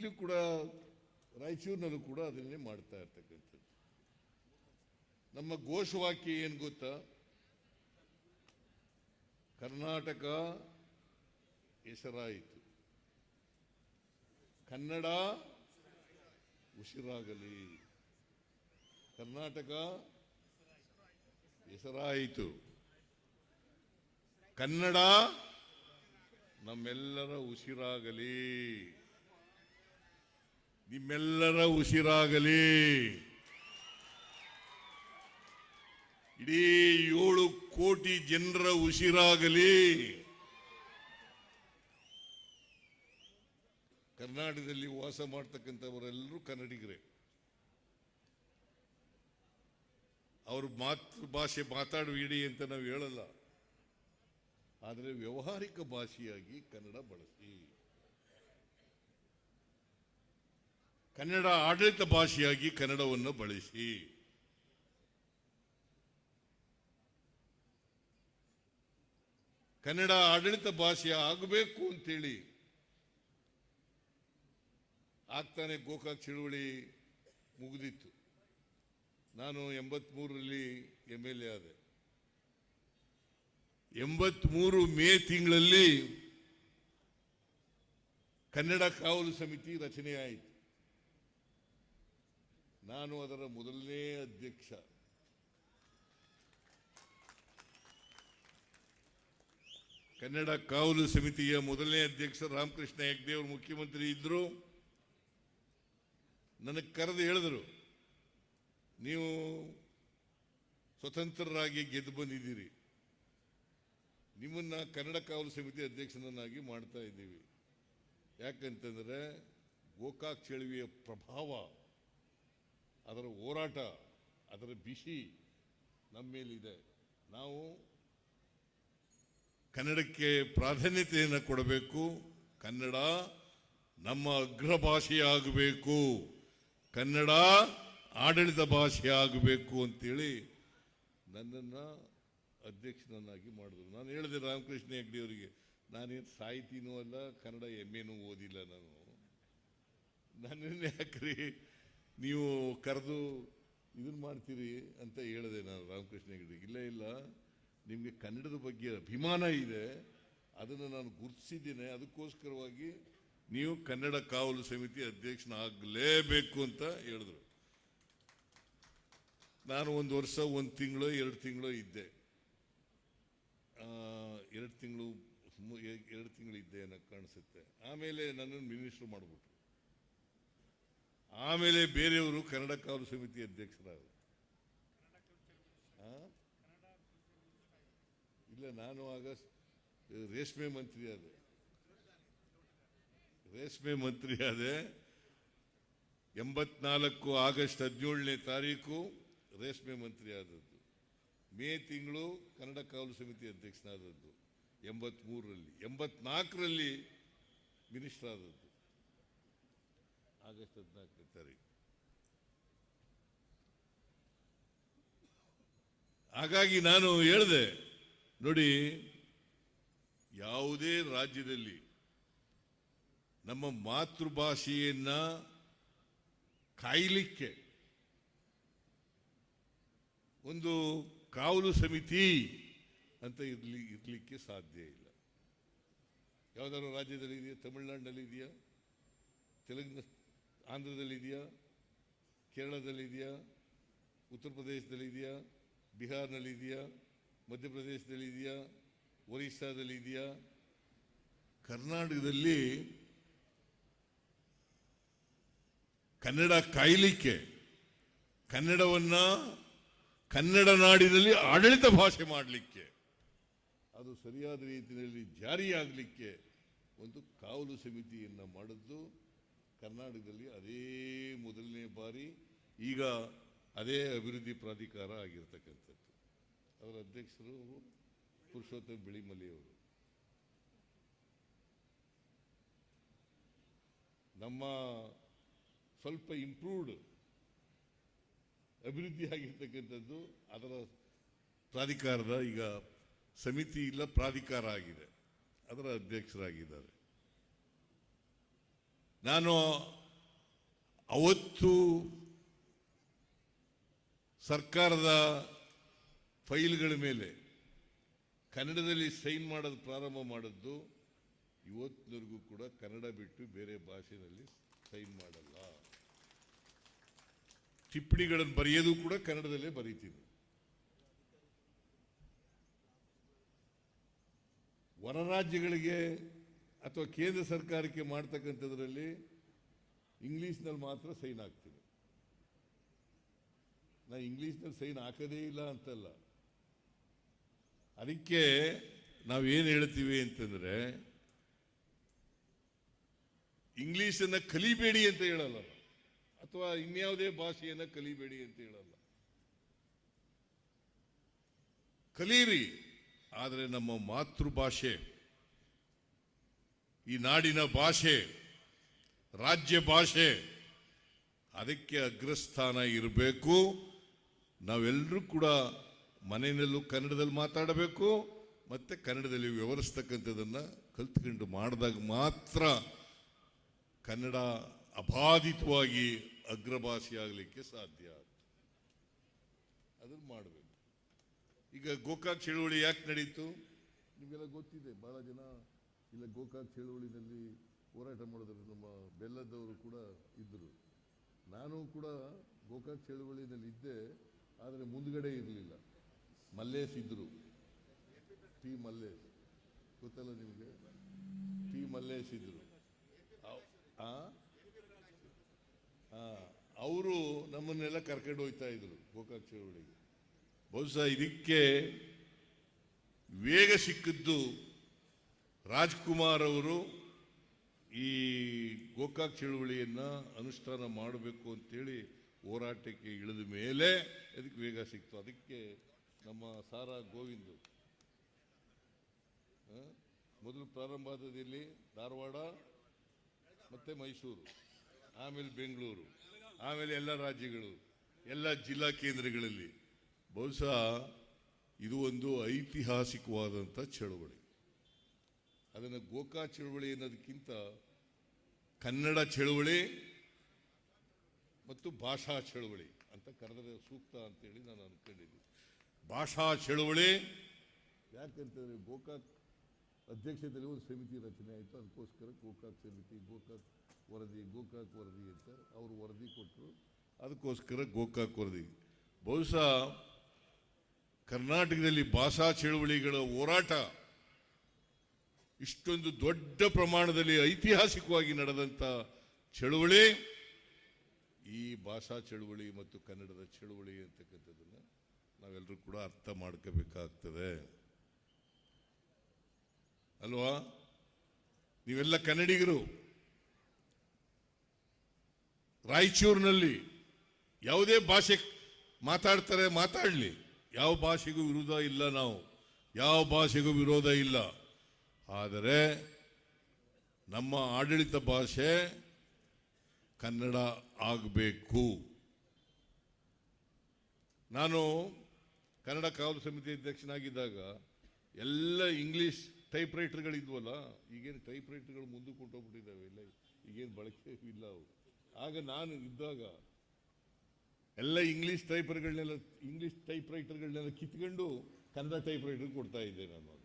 ಈಗಲೂ ಕೂಡ, ರಾಯಚೂರಿನಲ್ಲೂ ಕೂಡ ಅದನ್ನೇ ಮಾಡ್ತಾ ಇರ್ತಕ್ಕಂಥದ್ದು. ನಮ್ಮ ಘೋಷವಾಕ್ಯ ಏನು ಗೊತ್ತಾ? ಕರ್ನಾಟಕ ಹೆಸರಾಯಿತು. ಕನ್ನಡ ಉಸಿರಾಗಲಿ. ಕರ್ನಾಟಕ ಹೆಸರಾಯಿತು. ಕನ್ನಡ ನಮ್ಮೆಲ್ಲರ ಉಸಿರಾಗಲಿ. ನಿಮ್ಮೆಲ್ಲರ ಉಸಿರಾಗಲಿ. ಇಡೀ ಏಳು ಕೋಟಿ ಜನರ ಉಸಿರಾಗಲಿ. ಕರ್ನಾಟಕದಲ್ಲಿ ವಾಸ ಮಾಡ್ತಕ್ಕಂಥವರೆಲ್ಲರೂ ಕನ್ನಡಿಗರೇ. ಅವ್ರ ಮಾತೃಭಾಷೆ ಮಾತಾಡಬೇಡಿ ಅಂತ ನಾವು ಹೇಳಲ್ಲ. ಆದರೆ ವ್ಯವಹಾರಿಕ ಭಾಷೆಯಾಗಿ ಕನ್ನಡ ಬಳಸಿ. ಕನ್ನಡ ಆಡಳಿತ ಭಾಷೆಯಾಗಿ ಕನ್ನಡವನ್ನು ಬಳಸಿ. ಕನ್ನಡ ಆಡಳಿತ ಭಾಷೆ ಆಗಬೇಕು ಅಂತೇಳಿ ಆಗ್ತಾನೆ ಗೋಕಾಕ್ ಚಳುವಳಿ ಮುಗಿದಿತ್ತು. ನಾನು ಎಂಬತ್ಮೂರರಲ್ಲಿ ಎಂ ಎಲ್ ಎ ಆದೆ. ಎಂಬತ್ಮೂರು ಮೇ ತಿಂಗಳಲ್ಲಿ ಕನ್ನಡ ಕಾವಲು ಸಮಿತಿ ರಚನೆ ಆಯಿತು. ನಾನು ಅದರ ಮೊದಲನೇ ಅಧ್ಯಕ್ಷ. ಕನ್ನಡ ಕಾವಲು ಸಮಿತಿಯ ಮೊದಲನೇ ಅಧ್ಯಕ್ಷ ರಾಮಕೃಷ್ಣ ಹೆಗ್ಡೆ ಅವರು ಮುಖ್ಯಮಂತ್ರಿ ಇದ್ದರು ನನಗೆ ಕರೆದು ಹೇಳಿದರು, ನೀವು ಸ್ವತಂತ್ರರಾಗಿ ಗೆದ್ದು ಬಂದಿದ್ದೀರಿ. ನಿಮ್ಮನ್ನ ಕನ್ನಡ ಕಾವಲು ಸಮಿತಿ ಅಧ್ಯಕ್ಷನನ್ನಾಗಿ ಮಾಡ್ತಾ ಇದ್ದೀವಿ. ಯಾಕಂತಂದ್ರೆ ಗೋಕಾಕ್ ಚಳುವಿಯ ಪ್ರಭಾವ ಅದರ ಹೋರಾಟ, ಅದರ ಬಿಸಿ ನಮ್ಮ ಮೇಲಿದೆ ನಾವು ಕನ್ನಡಕ್ಕೆ ಪ್ರಾಧಾನ್ಯತೆಯನ್ನು ಕೊಡಬೇಕು. ಕನ್ನಡ ನಮ್ಮ ಅಗ್ರ ಭಾಷೆಯಾಗಬೇಕು ಕನ್ನಡ ಆಡಳಿತ ಭಾಷೆ ಆಗಬೇಕು ಅಂತೇಳಿ ನನ್ನನ್ನು ಅಧ್ಯಕ್ಷನನ್ನಾಗಿ ಮಾಡಿದ್ರು. ನಾನು ಹೇಳಿದೆ ರಾಮಕೃಷ್ಣ ಹೆಗ್ಡೆಯವರಿಗೆ ನಾನೇನು ಸಾಹಿತಿನೂ ಅಲ್ಲ, ಕನ್ನಡ ಎಂ ಓದಿಲ್ಲ ನಾನು. ನನ್ನನ್ನು ಯಾಕ್ರಿ ನೀವು ಕರೆದು ಇದನ್ನ ಮಾಡ್ತೀರಿ ಅಂತ ಹೇಳಿದೆ ನಾನು ರಾಮಕೃಷ್ಣ ಹೆಗ್ಡೆ ಇಲ್ಲ ಇಲ್ಲ. ನಿಮಗೆ ಕನ್ನಡದ ಬಗ್ಗೆ ಅಭಿಮಾನ ಇದೆ. ಅದನ್ನು ನಾನು ಗುರುತಿಸಿದ್ದೇನೆ. ಅದಕ್ಕೋಸ್ಕರವಾಗಿ ನೀವು ಕನ್ನಡ ಕಾವಲು ಸಮಿತಿ ಅಧ್ಯಕ್ಷನಾಗಲೇಬೇಕು ಅಂತ ಹೇಳಿದ್ರು. ನಾನು ಒಂದು ವರ್ಷ, ಒಂದು ತಿಂಗಳು, ಎರಡು ತಿಂಗಳು ಇದ್ದೆ. ಎರಡು ತಿಂಗಳು ಎರಡು ತಿಂಗಳು ಇದ್ದೆ ಅನ್ನೋ ಕಾಣಿಸುತ್ತೆ. ಆಮೇಲೆ ನನ್ನನ್ನು ಮಿನಿಸ್ಟ್ರು ಮಾಡಿಬಿಟ್ರು. ಆಮೇಲೆ ಬೇರೆಯವರು ಕನ್ನಡ ಕಾವಲು ಸಮಿತಿ ಅಧ್ಯಕ್ಷರಾದರು? ಇಲ್ಲ, ನಾನು ಆಗ ರೇಷ್ಮೆ ಮಂತ್ರಿ ಆದೆ. ರೇಷ್ಮೆ ಮಂತ್ರಿ ಆದೆ. ಎಂಬತ್ನಾಲ್ಕು ಆಗಸ್ಟ್ ಹದಿನೇಳನೇ ತಾರೀಕು ರೇಷ್ಮೆ ಮಂತ್ರಿ ಆದದ್ದು. ಮೇ ತಿಂಗಳು ಕನ್ನಡ ಕಾವಲು ಸಮಿತಿ ಅಧ್ಯಕ್ಷನಾದದ್ದು. ಎಂಬತ್ಮೂರರಲ್ಲಿ, ಎಂಬತ್ನಾಲ್ಕರಲ್ಲಿ ಮಿನಿಸ್ಟರ್ ಆದದ್ದು. ಆಗಸ್ಟ್ ಹಾಗಾಗಿ ನಾನು ಹೇಳಿದೆ, ನೋಡಿ, ಯಾವುದೇ ರಾಜ್ಯದಲ್ಲಿ ನಮ್ಮ ಮಾತೃಭಾಷೆಯನ್ನ ಕಾಯಲಿಕ್ಕೆ ಒಂದು ಕಾವಲು ಸಮಿತಿ ಅಂತ ಇರ್ಲಿ, ಇರ್ಲಿಕ್ಕೆ ಸಾಧ್ಯ ಇಲ್ಲ. ಯಾವ್ದಾದ್ರು ರಾಜ್ಯದಲ್ಲಿ ಇದೆಯಾ? ತಮಿಳುನಾಡಿನಲ್ಲಿ ಇದೆಯಾ? ತೆಲಂಗಾಣ ಆಂಧ್ರದಲ್ಲಿ ಇದೆಯಾ ಕೇರಳದಲ್ಲಿ ಇದೆಯಾ ಉತ್ತರ ಪ್ರದೇಶದಲ್ಲಿ ಇದೆಯಾ ಬಿಹಾರ್ನಲ್ಲಿ ಇದೆಯಾ ಮಧ್ಯಪ್ರದೇಶದಲ್ಲಿ ಇದೆಯಾ ಒರಿಸ್ಸಾದಲ್ಲಿ ಇದೆಯಾ ಕರ್ನಾಟಕದಲ್ಲಿ ಕನ್ನಡ ಕಾಯಲಿಕ್ಕೆ ಕನ್ನಡವನ್ನ ಕನ್ನಡ ನಾಡಿನಲ್ಲಿ ಆಡಳಿತ ಭಾಷೆ ಮಾಡಲಿಕ್ಕೆ, ಅದು ಸರಿಯಾದ ರೀತಿಯಲ್ಲಿ ಜಾರಿಯಾಗಲಿಕ್ಕೆ ಒಂದು ಕಾವಲು ಸಮಿತಿಯನ್ನು ಮಾಡಿದ್ದು. ಕರ್ನಾಟಕದಲ್ಲಿ ಅದೇ ಮೊದಲನೇ ಬಾರಿ ಈಗ ಅದೇ ಅಭಿವೃದ್ಧಿ ಪ್ರಾಧಿಕಾರ ಆಗಿರ್ತಕ್ಕಂಥದ್ದು. ಅವರ ಅಧ್ಯಕ್ಷರು ಪುರುಷೋತ್ತಮ ಬಿಳಿಮಲೆಯವರು ನಮ್ಮ ಸ್ವಲ್ಪ ಇಂಪ್ರೂವ್ಡ್ ಅಭಿವೃದ್ಧಿ ಆಗಿರ್ತಕ್ಕಂಥದ್ದು ಅದರ ಪ್ರಾಧಿಕಾರದ ಈಗ ಸಮಿತಿ ಇಲ್ಲ ಪ್ರಾಧಿಕಾರ ಆಗಿದೆ. ಅದರ ಅಧ್ಯಕ್ಷರಾಗಿದ್ದಾರೆ. ನಾನು ಅವತ್ತು ಸರ್ಕಾರದ ಫೈಲ್ಗಳ ಮೇಲೆ ಕನ್ನಡದಲ್ಲಿ ಸೈನ್ ಮಾಡೋದು ಪ್ರಾರಂಭ ಮಾಡಿದ್ದು, ಇವತ್ತಿನವರೆಗೂ ಕೂಡ ಕನ್ನಡ ಬಿಟ್ಟು ಬೇರೆ ಭಾಷೆಯಲ್ಲಿ ಸೈನ್ ಮಾಡಲ್ಲ. ಟಿಪ್ಪಣಿಗಳನ್ನು ಬರೆಯೋದು ಕೂಡ ಕನ್ನಡದಲ್ಲೇ ಬರೀತೀನಿ. ಹೊರ ರಾಜ್ಯಗಳಿಗೆ ಅಥವಾ ಕೇಂದ್ರ ಸರ್ಕಾರಕ್ಕೆ ಮಾಡ್ತಕ್ಕಂಥದ್ರಲ್ಲಿ ಇಂಗ್ಲೀಷ್ನಲ್ಲಿ ಮಾತ್ರ ಸೈನ್ ಆಗ್ತೀನಿ ನಾ ಇಂಗ್ಲೀಷ್ನಲ್ಲಿ ಸೈನ್ ಹಾಕೋದೇ ಇಲ್ಲ ಅಂತಲ್ಲ. ಅದಕ್ಕೆ ನಾವೇನು ಹೇಳ್ತೀವಿ ಅಂತಂದರೆ, ಇಂಗ್ಲೀಷನ್ನು ಕಲಿಬೇಡಿ ಅಂತ ಹೇಳಲ್ಲ. ಅಥವಾ ಇನ್ಯಾವುದೇ ಭಾಷೆಯನ್ನ ಕಲಿಬೇಡಿ ಅಂತ ಹೇಳಲ್ಲ. ಕಲೀರಿ, ಆದರೆ ನಮ್ಮ ಮಾತೃಭಾಷೆ ಈ ನಾಡಿನ ಭಾಷೆ, ರಾಜ್ಯ ಭಾಷೆ, ಅದಕ್ಕೆ ಅಗ್ರಸ್ಥಾನ ಇರಬೇಕು. ನಾವೆಲ್ಲರೂ ಕೂಡ ಮನೆಯಲ್ಲೂ ಕನ್ನಡದಲ್ಲಿ ಮಾತಾಡಬೇಕು, ಮತ್ತೆ ಕನ್ನಡದಲ್ಲಿ ವ್ಯವಹರಿಸ್ತಕ್ಕಂಥದ್ದನ್ನು ಕಲ್ತ್ಕೊಂಡು ಮಾಡಿದಾಗ ಮಾತ್ರ ಕನ್ನಡ ಅಬಾಧಿತವಾಗಿ ಅಗ್ರಭಾಷೆಯಾಗಲಿಕ್ಕೆ ಸಾಧ್ಯ ಅದನ್ನು ಮಾಡಬೇಕು. ಈಗ ಗೋಕಾಕ್ ಚಳುವಳಿ ಯಾಕೆ ನಡೀತು? ನಿಮಗೆಲ್ಲ ಗೊತ್ತಿದೆ, ಬಹಳ ಜನ ಇಲ್ಲ, ಗೋಕಾಕ್ ಚಳುವಳಿನಲ್ಲಿ ಹೋರಾಟ ಮಾಡಿದ್ರು ನಮ್ಮ ಬೆಲ್ಲದವರು ಕೂಡ ಇದ್ದರು. ನಾನು ಕೂಡ ಗೋಕಾಕ್ ಚಳುವಳಿನಲ್ಲಿ ಇದ್ದೆ, ಆದರೆ ಮುಂದ್ಗಡೆ ಇರಲಿಲ್ಲ. ಮಲ್ಲೇಶ್ ಇದ್ದರು. ಟಿ ಮಲ್ಲೇಶ್. ಗೊತ್ತಲ್ಲ ನಿಮಗೆ? ಟಿ ಮಲ್ಲೇಶ್ ಇದ್ದರು. ಅವರು ನಮ್ಮನ್ನೆಲ್ಲ ಕರ್ಕೊಂಡು ಹೋಗ್ತಾ ಇದ್ರು ಗೋಕಾಕ್ ಚಳುವಳಿಗೆ. ಬಹುಶಃ ಇದಕ್ಕೆ ವೇಗ ಸಿಕ್ಕಿದ್ದು ರಾಜ್ಕುಮಾರ್ ಅವರು ಈ ಗೋಕಾಕ್ ಚಳುವಳಿಯನ್ನು ಅನುಷ್ಠಾನ ಮಾಡಬೇಕು ಅಂತೇಳಿ ಹೋರಾಟಕ್ಕೆ ಇಳಿದ ಮೇಲೆ ಅದಕ್ಕೆ ವೇಗ ಸಿಕ್ತು. ಅದಕ್ಕೆ ನಮ್ಮ ಸಾರಾ ಗೋವಿಂದ್ ಮೊದಲು ಪ್ರಾರಂಭ ಆದದಲ್ಲಿ ಧಾರವಾಡ, ಮತ್ತು ಮೈಸೂರು, ಆಮೇಲೆ ಬೆಂಗಳೂರು, ಆಮೇಲೆ ಎಲ್ಲ ರಾಜ್ಯಗಳು, ಎಲ್ಲ ಜಿಲ್ಲಾ ಕೇಂದ್ರಗಳಲ್ಲಿ. ಬಹುಶಃ ಇದು ಒಂದು ಐತಿಹಾಸಿಕವಾದಂಥ ಚಳವಳಿ. ಅದನ್ನು ಗೋಕಾ ಚಳುವಳಿ ಅನ್ನೋದಕ್ಕಿಂತ ಕನ್ನಡ ಚಳುವಳಿ ಮತ್ತು ಭಾಷಾ ಚಳುವಳಿ ಅಂತ ಕರೆದರೆ ಸೂಕ್ತ ಅಂತೇಳಿ ನಾನು ಅನ್ಕೊಂಡಿದ್ದೀನಿ. ಭಾಷಾ ಚಳುವಳಿ ಯಾಕಂತಂದ್ರೆ ಗೋಕಾಕ್ ಅಧ್ಯಕ್ಷತೆಯಲ್ಲಿ ಒಂದು ಸಮಿತಿ ರಚನೆ ಆಯಿತು. ಅದಕ್ಕೋಸ್ಕರ ಗೋಕಾಕ್ ಸಮಿತಿ, ಗೋಕಾಕ್ ವರದಿ ಗೋಕಾಕ್ ವರದಿ ಅಂತ ಅವರು ವರದಿ ಕೊಟ್ಟರು. ಅದಕ್ಕೋಸ್ಕರ ಗೋಕಾಕ್ ವರದಿ. ಬಹುಶಃ ಕರ್ನಾಟಕದಲ್ಲಿ ಭಾಷಾ ಚಳುವಳಿಗಳ ಹೋರಾಟ ಇಷ್ಟೊಂದು ದೊಡ್ಡ ಪ್ರಮಾಣದಲ್ಲಿ ಐತಿಹಾಸಿಕವಾಗಿ ನಡೆದಂಥ ಚಳುವಳಿ, ಈ ಭಾಷಾ ಚಳುವಳಿ ಮತ್ತು ಕನ್ನಡದ ಚಳುವಳಿ ಅಂತಕ್ಕಂಥದ್ದನ್ನು ನಾವೆಲ್ಲರೂ ಕೂಡ ಅರ್ಥ ಮಾಡ್ಕೋಬೇಕಾಗ್ತದೆ. ಅಲ್ವಾ? ನೀವೆಲ್ಲ ಕನ್ನಡಿಗರು, ರಾಯಚೂರಿನಲ್ಲಿ ಯಾವುದೇ ಭಾಷೆ ಮಾತಾಡ್ತಾರೆ ಮಾತಾಡಲಿ. ಯಾವ ಭಾಷೆಗೂ ವಿರೋಧ ಇಲ್ಲ ನಾವು. ಯಾವ ಭಾಷೆಗೂ ವಿರೋಧ ಇಲ್ಲ. ಆದರೆ ನಮ್ಮ ಆಡಳಿತ ಭಾಷೆ ಕನ್ನಡ ಆಗಬೇಕು. ನಾನು ಕನ್ನಡ ಕಾವಲು ಸಮಿತಿ ಅಧ್ಯಕ್ಷನಾಗಿದ್ದಾಗ ಎಲ್ಲ ಇಂಗ್ಲೀಷ್ ಟೈಪ್ ರೈಟರ್ಗಳಿದ್ವಲ್ಲ ಈಗೇನು ಟೈಪ್ ರೈಟರ್ಗಳು ಮುಂದೆ ಹೊಂಟೋಗ್ಬಿಟ್ಟಿದ್ದಾವೆ ಇಲ್ಲ, ಈಗೇನು ಬಳಕೆ ಇಲ್ಲ ಅವು ಆಗ ನಾನು ಇದ್ದಾಗ ಎಲ್ಲ ಇಂಗ್ಲೀಷ್ ಟೈಪರ್ಗಳನ್ನೆಲ್ಲ ಇಂಗ್ಲೀಷ್ ಟೈಪ್ ರೈಟರ್ಗಳನ್ನೆಲ್ಲ ಕಿತ್ಕೊಂಡು ಕನ್ನಡ ಟೈಪ್ ರೈಟರ್ ಕೊಡ್ತಾ ಇದ್ದೆ ನಾನು.